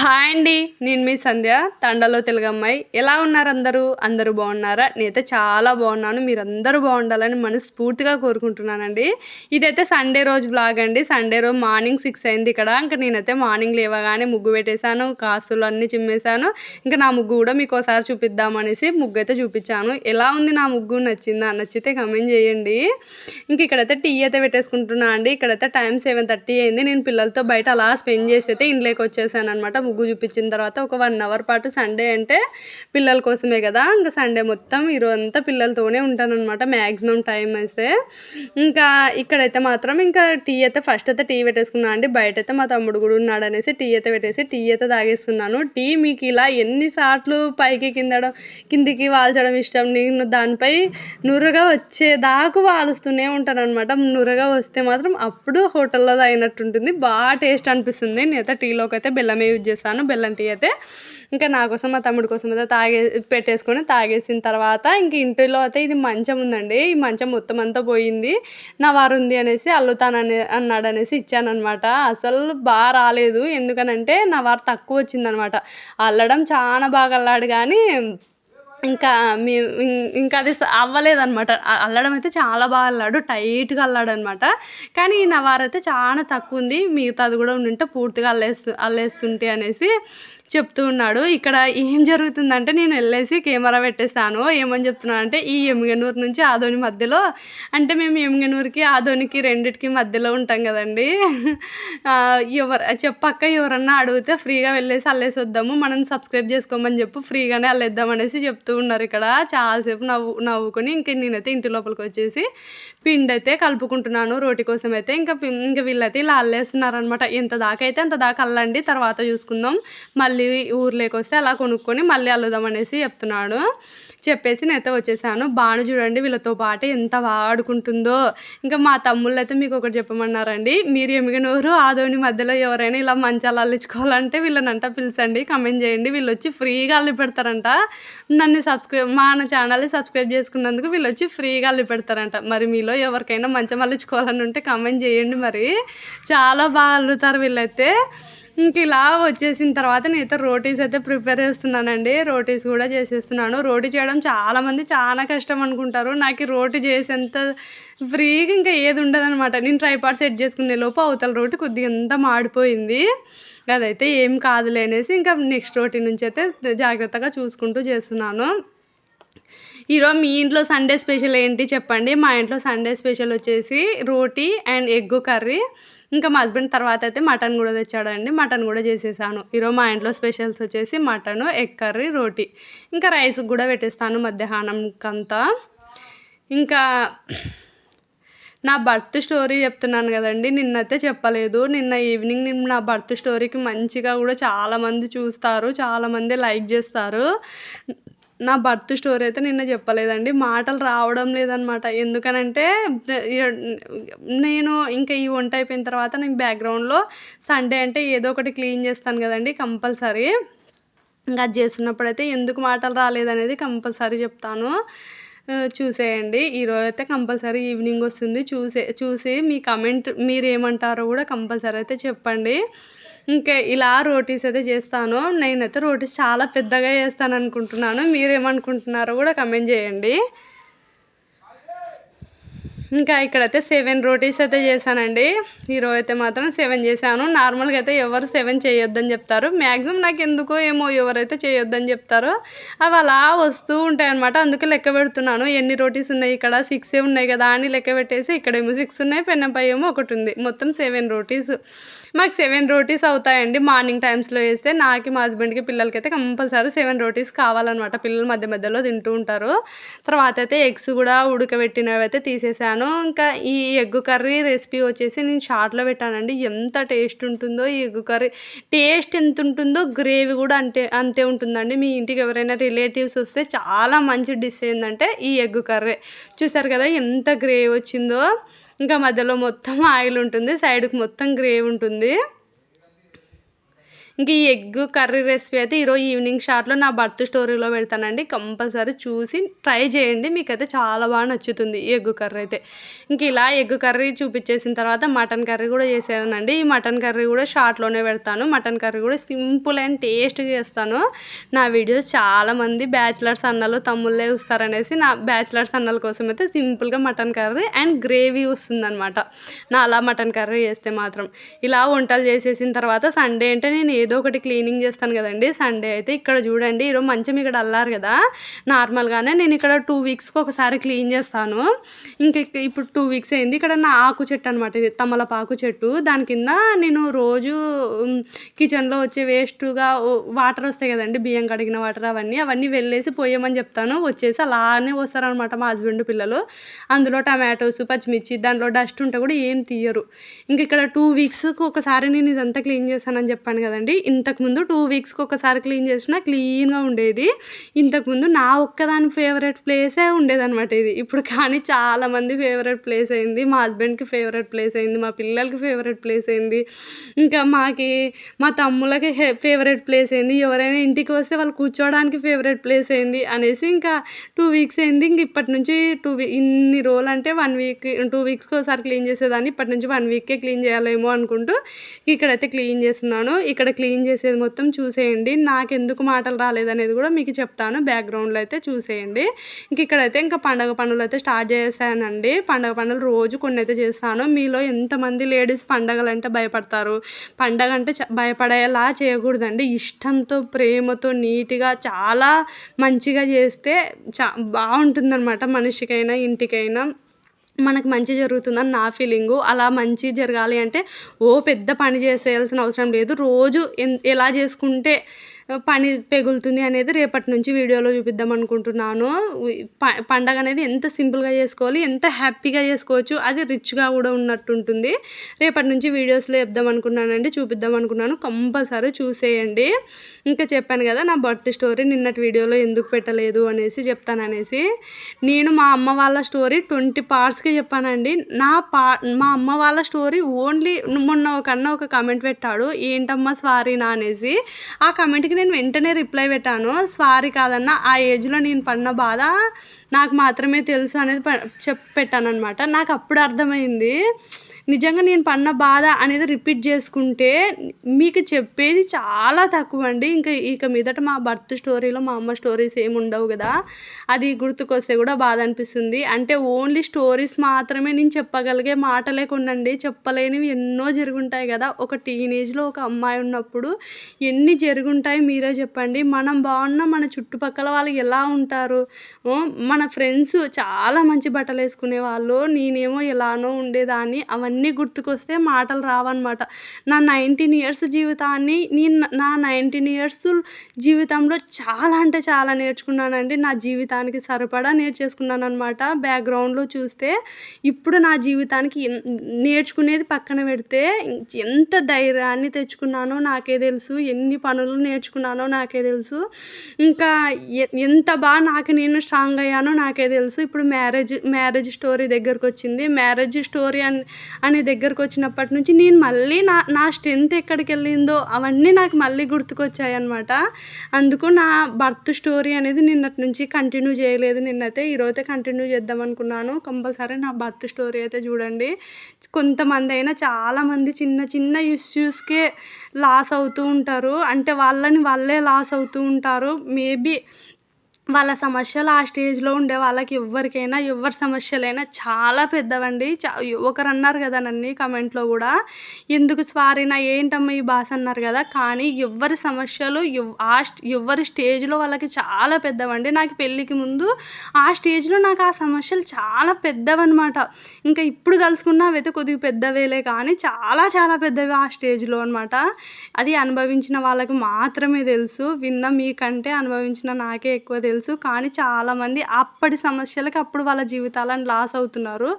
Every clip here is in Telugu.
హాయ్ అండి నేను మీ సంధ్య తండలో తెలుగమ్మాయి ఎలా ఉన్నారు అందరూ? అందరూ బాగున్నారా? నేనైతే చాలా బాగున్నాను. మీరందరూ బాగుండాలని మనస్ఫూర్తిగా కోరుకుంటున్నానండి. ఇదైతే సండే రోజు బ్లాగ్ అండి. సండే రోజు మార్నింగ్ సిక్స్ అయింది ఇక్కడ. ఇంకా నేనైతే మార్నింగ్ లేవగానే ముగ్గు పెట్టేశాను కాసులు అన్నీ చిమ్మేశాను. ఇంకా నా ముగ్గు కూడా మీకు ఒకసారి చూపిద్దామనేసి ముగ్గు అయితే చూపించాను. ఎలా ఉంది నా ముగ్గు? నచ్చిందా? నచ్చితే కమెంట్ చేయండి. ఇంక ఇక్కడైతే టీ అయితే పెట్టేసుకుంటున్నా అండి. ఇక్కడైతే టైం సెవెన్ థర్టీ అయింది. నేను పిల్లలతో బయట అలా స్పెండ్ చేసి అయితే ఇంట్లోకి వచ్చేసాను అనమాట ముగ్గు చూపించిన తర్వాత ఒక వన్ అవర్ పాటు సండే అంటే పిల్లల కోసమే కదా. ఇంకా సండే మొత్తం ఈరోజు పిల్లలతోనే ఉంటానన్నమాట మ్యాక్సిమం టైం అయితే. ఇంకా ఇక్కడైతే మాత్రం ఇంకా టీ అయితే ఫస్ట్ అయితే టీ పెట్టేసుకున్నాను అండి. బయట అయితే మా తమ్ముడు కూడా ఉన్నాడు అనేసి టీ అయితే పెట్టేసి టీ అయితే తాగేస్తున్నాను. టీ మీకు ఇలా ఎన్నిసార్లు పైకి కిందడం కిందికి వాల్చడం ఇష్టం? నేను దానిపై నురగా వచ్చేదాకా వాలుస్తూనే ఉంటాను అనమాట నురగా వస్తే మాత్రం అప్పుడు హోటల్లో తాగినట్టుంటుంది బాగా టేస్ట్ అనిపిస్తుంది. నేనైతే టీలోకి అయితే బెల్లమే యూజ్ చేస్తాను బెల్లం టీ అయితే. ఇంకా నా కోసం మా తమ్ముడి కోసం అయితే తాగే పెట్టేసుకొని తాగేసిన తర్వాత ఇంక ఇంటిలో అయితే ఇది మంచం ఉందండి. ఈ మంచం మొత్తం అంతా పోయింది. నా వారు ఉంది అనేసి అల్లుతానని అన్నాడు అనేసి ఇచ్చానమాట అసలు బాగా రాలేదు. ఎందుకనంటే నా వారు తక్కువ వచ్చిందనమాట అల్లడం చాలా బాగా అల్లాడు కానీ ఇంకా మీ ఇంకా అది అవ్వలేదనమాట అల్లడం అయితే చాలా బాగా అల్లాడు. టైట్గా అల్లాడు అనమాట కానీ నా వారైతే చాలా తక్కువ ఉంది మిగతాది కూడా ఉంటే పూర్తిగా అల్లేస్తు అల్లేస్తుంటే అనేసి చెప్తూ ఉన్నాడు ఇక్కడ ఏం జరుగుతుందంటే నేను వెళ్ళేసి కెమెరా పెట్టేస్తాను ఏమని చెప్తున్నాను అంటే ఈ ఎమ్గనూరు నుంచి ఆదోని మధ్యలో అంటే మేము ఎమ్గనూరుకి ఆదోనికి రెండిటికి మధ్యలో ఉంటాం కదండి. ఎవరు చెప్పక్క ఎవరన్నా అడిగితే ఫ్రీగా వెళ్ళేసి అల్లేసి వద్దాము మనం సబ్స్క్రైబ్ చేసుకోమని చెప్పు ఫ్రీగానే అల్లేద్దాం అనేసి చెప్తూ ఉన్నారు ఇక్కడ. చాలాసేపు నవ్వు నవ్వుకొని ఇంక నేనైతే ఇంటి లోపలికి వచ్చేసి పిండి అయితే కలుపుకుంటున్నాను రోటి కోసం అయితే ఇంకా ఇంకా వీళ్ళైతే ఇలా అల్లేస్తున్నారు అనమాట ఎంత దాకా అయితే అంత దాకా అల్లండి తర్వాత చూసుకుందాం. మళ్ళీ మళ్ళీ ఊర్లోకి వస్తే అలా కొనుక్కొని మళ్ళీ అల్లుదాం అనేసి చెప్తున్నాడు. చెప్పేసి నేనైతే వచ్చేసాను. బాను చూడండి వీళ్ళతో పాటు ఎంత వాడుకుంటుందో. ఆడుకుంటుందో ఇంకా మా తమ్ముళ్ళు అయితే మీకు ఒకటి చెప్పమన్నారండి. మీరు ఎమిగినోరు ఆదోని మధ్యలో ఎవరైనా ఇలా మంచాలు అల్లించుకోవాలంటే వీళ్ళనంట పిలిచండి కమెంట్ చేయండి. వీళ్ళు వచ్చి ఫ్రీగా అల్లి పెడతారంట. నన్ను సబ్స్క్రైబ్ మా ఛానల్ని సబ్స్క్రైబ్ చేసుకున్నందుకు వీళ్ళు వచ్చి ఫ్రీగా అల్లి పెడతారంట. మరి మీలో ఎవరికైనా మంచం అల్లించుకోవాలని ఉంటే కమెంట్ చేయండి మరి. చాలా బాగా అల్లుతారు వీళ్ళైతే. ఇంక ఇలా వచ్చేసిన తర్వాత నేనైతే రోటీస్ అయితే ప్రిపేర్ చేస్తున్నానండి. రోటీస్ కూడా చేసేస్తున్నాను. రోటీ చేయడం చాలామంది చాలా కష్టం అనుకుంటారు. నాకు రోటీ చేసేంత ఫ్రీగా ఇంకా ఏది ఉండదనమాట నేను ట్రైపాడ్ సెట్ చేసుకునే లోపు అవతల రోటీ కొద్దిగా ఎంత మాడిపోయింది. అదైతే ఏం కాదులే అనేసి ఇంకా నెక్స్ట్ రోటీ నుంచి అయితే జాగ్రత్తగా చూసుకుంటూ చేస్తున్నాను. ఈరోజు మీ ఇంట్లో సండే స్పెషల్ ఏంటి చెప్పండి. మా ఇంట్లో సండే స్పెషల్ వచ్చేసి రోటీ అండ్ ఎగ్ కర్రీ. ఇంకా మా హస్బెండ్ తర్వాత అయితే మటన్ కూడా తెచ్చాడండి. మటన్ కూడా చేసేసాను. ఈరోజు మా ఇంట్లో స్పెషల్స్ వచ్చేసి మటన్ ఎగ్ కర్రీ రోటీ. ఇంకా రైస్ కూడా పెట్టేస్తాను మధ్యాహ్నంకంతా. ఇంకా నా బర్త్ స్టోరీ చెప్తున్నాను కదండి. నిన్నైతే చెప్పలేదు. నిన్న ఈవినింగ్ నేను నా బర్త్ స్టోరీకి మంచిగా కూడా చాలామంది చూస్తారు. చాలామంది లైక్ చేస్తారు. నా బర్త్ స్టోరీ అయితే నిన్న చెప్పలేదండి. మాటలు రావడం లేదనమాట. ఎందుకనంటే నేను ఇంకా ఈ వంట అయిపోయిన తర్వాత నేను బ్యాక్గ్రౌండ్లో సండే అంటే ఏదో ఒకటి క్లీన్ చేస్తాను కదండి కంపల్సరీ. ఇంకా అది చేస్తున్నప్పుడు అయితే ఎందుకు మాటలు రాలేదనేది కంపల్సరీ చెప్తాను. చూసేయండి. ఈరోజు అయితే కంపల్సరీ ఈవినింగ్ వస్తుంది. చూసే చూసి మీ కమెంట్ మీరు ఏమంటారో కూడా కంపల్సరీ అయితే చెప్పండి. ఇంకా ఇలా రోటీస్ అయితే చేస్తాను. నేనైతే రోటీస్ చాలా పెద్దగా చేస్తాను అనుకుంటున్నాను మీరేమనుకుంటున్నారో కూడా కమెంట్ చేయండి. ఇంకా ఇక్కడైతే సెవెన్ రోటీస్ అయితే చేశానండి. ఈరోజు అయితే మాత్రం సెవెన్ చేశాను. నార్మల్గా అయితే ఎవరు సెవెన్ చేయొద్దని చెప్తారు. మ్యాక్సిమం నాకు ఎందుకో ఏమో ఎవరైతే చేయొద్దని చెప్తారో అవి అలా వస్తూ ఉంటాయి అనమాట అందుకే లెక్క పెడుతున్నాను. ఎన్ని రోటీస్ ఉన్నాయి ఇక్కడ? సిక్సే ఉన్నాయి కదా అని లెక్క పెట్టేసి ఇక్కడేమో సిక్స్ ఉన్నాయి పెన్నపై ఏమో ఒకటి ఉంది. మొత్తం సెవెన్ రోటీస్. మాకు సెవెన్ రోటీస్ అవుతాయండి మార్నింగ్ టైమ్స్లో వేస్తే నాకు మా హస్బెండ్కి పిల్లలకి అయితే కంపల్సరీ సెవెన్ రోటీస్ కావాలన్నమాట. పిల్లలు మధ్య మధ్యలో తింటూ ఉంటారు. తర్వాత అయితే ఎగ్స్ కూడా ఉడకబెట్టినవి అయితే తీసేసాను. ఇంకా ఈ ఎగ్ కర్రీ రెసిపీ వచ్చేసి నేను షార్ట్లో పెట్టానండి. ఎంత టేస్ట్ ఉంటుందో ఈ ఎగ్ కర్రీ. టేస్ట్ ఎంత ఉంటుందో గ్రేవీ కూడా అంటే అంతే ఉంటుందండి. మీ ఇంటికి ఎవరైనా రిలేటివ్స్ వస్తే చాలా మంచి డిష్ ఏంటంటే ఈ ఎగ్ కర్రీ. చూసారు కదా ఎంత గ్రేవీ వచ్చిందో. ఇంకా మధ్యలో మొత్తం ఆయిల్ ఉంటుంది సైడ్కి మొత్తం గ్రేవీ ఉంటుంది. ఇంక ఈ ఎగ్ కర్రీ రెసిపీ అయితే ఈరోజు ఈవినింగ్ షాట్లో నా బర్త్ స్టోరీలో పెడతానండి. కంపల్సరీ చూసి ట్రై చేయండి. మీకైతే చాలా బాగా నచ్చుతుంది ఈ ఎగ్ కర్రీ అయితే. ఇంక ఇలా ఎగ్ కర్రీ చూపించేసిన తర్వాత మటన్ కర్రీ కూడా చేసానండి ఈ మటన్ కర్రీ కూడా షార్ట్లోనే పెడతాను. మటన్ కర్రీ కూడా సింపుల్ అండ్ టేస్ట్గా చేస్తాను. నా వీడియోస్ చాలామంది బ్యాచిలర్స్ అన్నలు తమ్ముళ్ళే వస్తారనేసి నా బ్యాచిలర్స్ అన్నల కోసం అయితే సింపుల్గా మటన్ కర్రీ అండ్ గ్రేవీ వస్తుందన్నమాట. నా అలా మటన్ కర్రీ చేస్తే మాత్రం. ఇలా వంటలు చేసేసిన తర్వాత సండే అంటే నేను ఏదో ఒకటి క్లీనింగ్ చేస్తాను కదండి సండే అయితే ఇక్కడ చూడండి ఈరోజు మంచం ఇక్కడ అల్లారు కదా నార్మల్గానే నేను ఇక్కడ టూ వీక్స్కి ఒకసారి క్లీన్ చేస్తాను. ఇంకా ఇప్పుడు టూ వీక్స్ అయింది ఇక్కడ నా ఆకు చెట్టు అనమాట ఇది తమలపాకు చెట్టు దాని కింద నేను రోజు కిచెన్లో వచ్చే వేస్ట్గా వాటర్ వస్తాయి కదండి బియ్యం కడిగిన వాటర్ అవన్నీ అవన్నీ వెళ్ళేసి పోయమని చెప్తాను వచ్చేసి అలానే వస్తారనమాట మా హస్బెండ్ పిల్లలు. అందులో టమాటోస్ పచ్చిమిర్చి దాంట్లో డస్ట్ ఉంటే కూడా ఏం తీయరు. ఇంక ఇక్కడ టూ వీక్స్కి ఒకసారి నేను ఇదంతా క్లీన్ చేశానని చెప్పాను కదండి ఇంతకుముందు టూ వీక్స్కి ఒకసారి క్లీన్ చేసినా క్లీన్గా ఉండేది. ఇంతకుముందు నా ఒక్కదాని ఫేవరెట్ ప్లేసే ఉండేదన్నమాట ఇది. ఇప్పుడు కానీ చాలా మంది ఫేవరెట్ ప్లేస్ అయింది. మా హస్బెండ్కి ఫేవరెట్ ప్లేస్ అయింది. మా పిల్లలకి ఫేవరెట్ ప్లేస్ అయింది. ఇంకా మాకి మా తమ్ముళ్ళకి ఫేవరెట్ ప్లేస్ అయింది. ఎవరైనా ఇంటికి వస్తే వాళ్ళు కూర్చోవడానికి ఫేవరెట్ ప్లేస్ అయింది అనేసి ఇంకా టూ వీక్స్ అయింది. ఇంక ఇప్పటి నుంచి టూ వీ ఇన్ని రోజులు అంటే వన్ వీక్ టూ వీక్స్కి ఒకసారి క్లీన్ చేసేదాన్ని. ఇప్పటి నుంచి వన్ వీక్కే క్లీన్ చేయాలేమో అనుకుంటూ ఇక్కడైతే క్లీన్ చేస్తున్నాను. ఇక్కడ క్లీన్ క్లీన్ చేసేది మొత్తం చూసేయండి. నాకు ఎందుకు మాటలు రాలేదనేది కూడా మీకు చెప్తాను. బ్యాక్గ్రౌండ్లో అయితే చూసేయండి. ఇంక ఇక్కడైతే ఇంకా పండగ పనులు అయితే స్టార్ట్ చేశానండి పండగ పనులు రోజు కొన్ని అయితే చేస్తాను. మీలో ఎంతమంది లేడీస్ పండగలు అంటే భయపడతారు? పండగ అంటే చ- భయపడేలా చేయకూడదండి. ఇష్టంతో ప్రేమతో నీట్గా చాలా మంచిగా చేస్తే చా బాగుంటుందన్నమాట. మనిషికైనా ఇంటికైనా. మనకు మంచి జరుగుతుందని నా ఫీలింగు అలా మంచి జరగాలి అంటే ఓ పెద్ద పని చేసేయాల్సిన అవసరం లేదు. రోజు ఎలా చేసుకుంటే పని పెగులుతుంది అనేది రేపటి నుంచి వీడియోలో చూపిద్దాం అనుకుంటున్నాను. ప పండగ అనేది ఎంత సింపుల్గా చేసుకోవాలి ఎంత హ్యాపీగా చేసుకోవచ్చు అది రిచ్గా కూడా ఉన్నట్టు ఉంటుంది రేపటి నుంచి వీడియోస్లో చెప్దాం అనుకున్నానండి చూపిద్దాం అనుకున్నాను. కంపల్సరీ చూసేయండి. ఇంకా చెప్పాను కదా నా బర్త్ స్టోరీ నిన్నటి వీడియోలో ఎందుకు పెట్టలేదు అనేసి చెప్తాననేసి. నేను మా అమ్మ వాళ్ళ స్టోరీ ట్వంటీ పార్ట్స్కి చెప్పానండి. నా పా మా అమ్మ వాళ్ళ స్టోరీ ఓన్లీ మొన్న ఒక అన్న ఒక కమెంట్ పెట్టాడు ఏంటమ్మా స్వారీనా? అనేసి. ఆ కమెంట్కి నేను వెంటనే రిప్లై పెట్టాను. సారీ కాదన్న ఆ ఏజ్లో నేను పడిన బాధ నాకు మాత్రమే తెలుసు అనేది ప చెప్ పెట్టాను అనమాట నాకు అప్పుడు అర్థమైంది. నిజంగా నేను పన్న బాధ అనేది రిపీట్ చేసుకుంటే మీకు చెప్పేది చాలా తక్కువ అండి ఇంకా ఇక మీదట మా బర్త్ స్టోరీలో మా అమ్మ స్టోరీస్ ఏమి ఉండవు కదా. అది గుర్తుకొస్తే కూడా బాధ అనిపిస్తుంది. అంటే ఓన్లీ స్టోరీస్ మాత్రమే నేను చెప్పగలిగే మాటలే కొనండి. చెప్పలేనివి ఎన్నో జరుగుంటాయి కదా. ఒక టీనేజ్లో ఒక అమ్మాయి ఉన్నప్పుడు ఎన్ని జరుగుంటాయి మీరే చెప్పండి. మనం బాగున్నా మన చుట్టుపక్కల వాళ్ళు ఎలా ఉంటారు? మన ఫ్రెండ్స్ చాలా మంచి బట్టలు వేసుకునే వాళ్ళు నేనేమో ఎలానో ఉండేదాన్ని. అవన్నీ గుర్తుకొస్తే మాటలు రావన్నమాట. నా నైన్టీన్ ఇయర్స్ జీవితాన్ని నేను నా నైన్టీన్ ఇయర్స్ జీవితంలో చాలా అంటే చాలా నేర్చుకున్నానండి. నా జీవితానికి సరిపడా నేర్చేసుకున్నాను అనమాట బ్యాక్గ్రౌండ్లో చూస్తే ఇప్పుడు నా జీవితానికి నేర్చుకునేది పక్కన పెడితే ఎంత ధైర్యాన్ని తెచ్చుకున్నానో నాకే తెలుసు. ఎన్ని పనులు నేర్చుకున్నానో నాకే తెలుసు. ఇంకా ఎంత బాగా నాకు నేను స్ట్రాంగ్ అయ్యానో నాకే తెలుసు. ఇప్పుడు మ్యారేజ్ మ్యారేజ్ స్టోరీ దగ్గరకు వచ్చింది మ్యారేజ్ స్టోరీ అనే దగ్గరకు వచ్చినప్పటి నుంచి నేను మళ్ళీ నా నా స్ట్రెంత్ ఎక్కడికి వెళ్ళిందో అవన్నీ నాకు మళ్ళీ గుర్తుకొచ్చాయి అనమాట అందుకు నా బర్త్ స్టోరీ అనేది నిన్నటి నుంచి కంటిన్యూ చేయలేదు. నిన్నైతే ఈరోజైతే కంటిన్యూ చేద్దాం అనుకున్నాను. కంపల్సరీ నా బర్త్ స్టోరీ అయితే చూడండి. కొంతమంది అయినా చాలామంది చిన్న చిన్న ఇష్యూస్కే లాస్ అవుతూ ఉంటారు. అంటే వాళ్ళని వాళ్ళే లాస్ అవుతూ ఉంటారు. మేబీ వాళ్ళ సమస్యలు ఆ స్టేజ్లో ఉండే వాళ్ళకి ఎవరికైనా ఎవరి సమస్యలైనా చాలా పెద్దవండి. చా ఒకరు అన్నారు కదా నన్ను కమెంట్లో కూడా. ఎందుకు స్వారీనా ఏంటమ్మా ఈ భాష అన్నారు కదా. కానీ ఎవరి సమస్యలు ఎవ్- ఆ ఎవరి స్టేజ్లో వాళ్ళకి చాలా పెద్దవండి. నాకు పెళ్ళికి ముందు ఆ స్టేజ్లో నాకు ఆ సమస్యలు చాలా పెద్దవన్నమాట. ఇంకా ఇప్పుడు తలుసుకున్నా అవైతే కొద్దిగా పెద్దవేలే కానీ చాలా చాలా పెద్దవి ఆ స్టేజ్లో అనమాట అది అనుభవించిన వాళ్ళకి మాత్రమే తెలుసు. విన్న మీకంటే అనుభవించిన నాకే ఎక్కువ తెలుసు. తెలుసు. కానీ చాలామంది అప్పటి సమస్యలకి అప్పుడు వాళ్ళ జీవితాలను లాస్ అవుతున్నారు.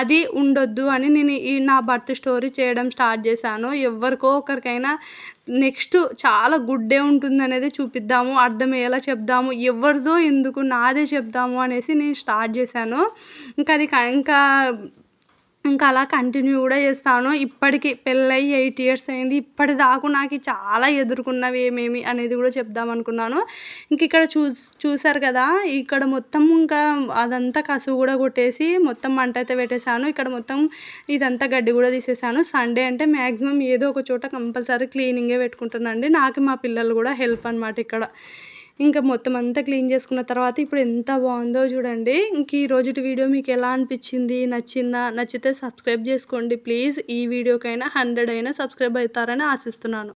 అది ఉండొద్దు అని నేను ఈ నా బర్త్ స్టోరీ చేయడం స్టార్ట్ చేశాను. ఎవరికో ఒకరికైనా నెక్స్ట్ చాలా గుడ్ డే ఉంటుంది అనేది చూపిద్దాము అర్థమయ్యేలా చెప్దాము ఎవరిదో ఎందుకు నాదే చెప్దాము అనేసి నేను స్టార్ట్ చేశాను. ఇంకా అది ఇంకా ఇంకా అలా కంటిన్యూ కూడా చేస్తాను. ఇప్పటికి పెళ్ళయి ఎయిట్ ఇయర్స్ అయింది. ఇప్పటిదాకా నాకు చాలా ఎదుర్కొన్నవి ఏమేమి అనేది కూడా చెప్దాం అనుకున్నాను. ఇంక ఇక్కడ చూ చూసారు కదా ఇక్కడ మొత్తం ఇంకా అదంతా కసువు కూడా కొట్టేసి మొత్తం మంట అయితే పెట్టేశాను. ఇక్కడ మొత్తం ఇదంతా గడ్డి కూడా తీసేసాను సండే అంటే మ్యాక్సిమం ఏదో ఒక చోట కంపల్సరీ క్లీనింగే పెట్టుకుంటానండి నాకు మా పిల్లలు కూడా హెల్ప్ అనమాట ఇక్కడ. ఇంకా మొత్తం అంతా క్లీన్ చేసుకున్న తర్వాత ఇప్పుడు ఎంత బాగుందో చూడండి. ఇంక ఈ రోజుటి వీడియో మీకు ఎలా అనిపించింది నచ్చిందా నచ్చితే సబ్స్క్రైబ్ చేసుకోండి. ప్లీజ్ ఈ వీడియోకైనా హండ్రెడ్ అయినా సబ్స్క్రైబ్ అవుతారని ఆశిస్తున్నాను.